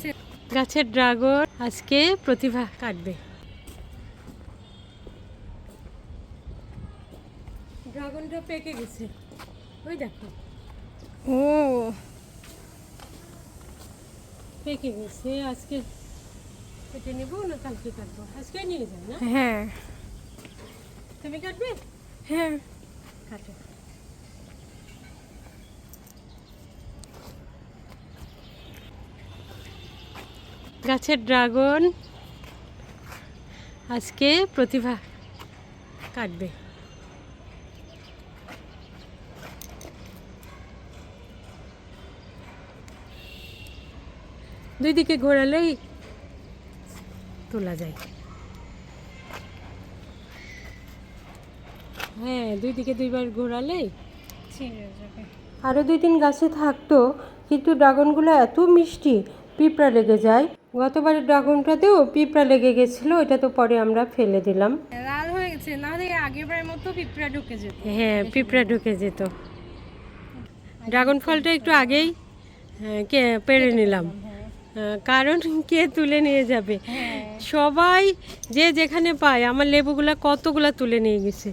গেছে গাছের ড্রাগন আজকে প্রতিভা কাটবে। ড্রাগনটা পেকে গেছে। ওই দেখো। ও। পেকে গেছে। আজকে কেটে নেব না কালকে কাটবো? আজকে নিয়ে যাই না? হ্যাঁ। তুমি কাটবে? হ্যাঁ। কাটো। গাছের ড্রাগন আজকে প্রতিভা কাটবে। দুই দিকে ঘোরালেই তোলা যায়। হ্যাঁ দুই দিকে দুইবার ঘোরালেই আরও দুই দিন গাছে থাকতো কিন্তু ড্রাগনগুলো এত মিষ্টি পিঁপড়া লেগে যায়। গতবারের ড্রাগনটাতেও পিঁপড়া লেগে গেছিল ওটা তো পরে আমরা ফেলে দিলাম। লাল হয়ে গেছে না হলে আগেরবারের মতো পিঁপড়া ঢুকে যেত। হ্যাঁ পিঁপড়া ঢুকে যেত। ড্রাগন ফলটা একটু আগেই হ্যাঁ, কে পেরে নিলাম। হ্যাঁ, কারণ কে তুলে নিয়ে যাবে? সবাই যে যেখানে পায় আমার লেবুগুলা কতগুলা তুলে নিয়ে গেছে?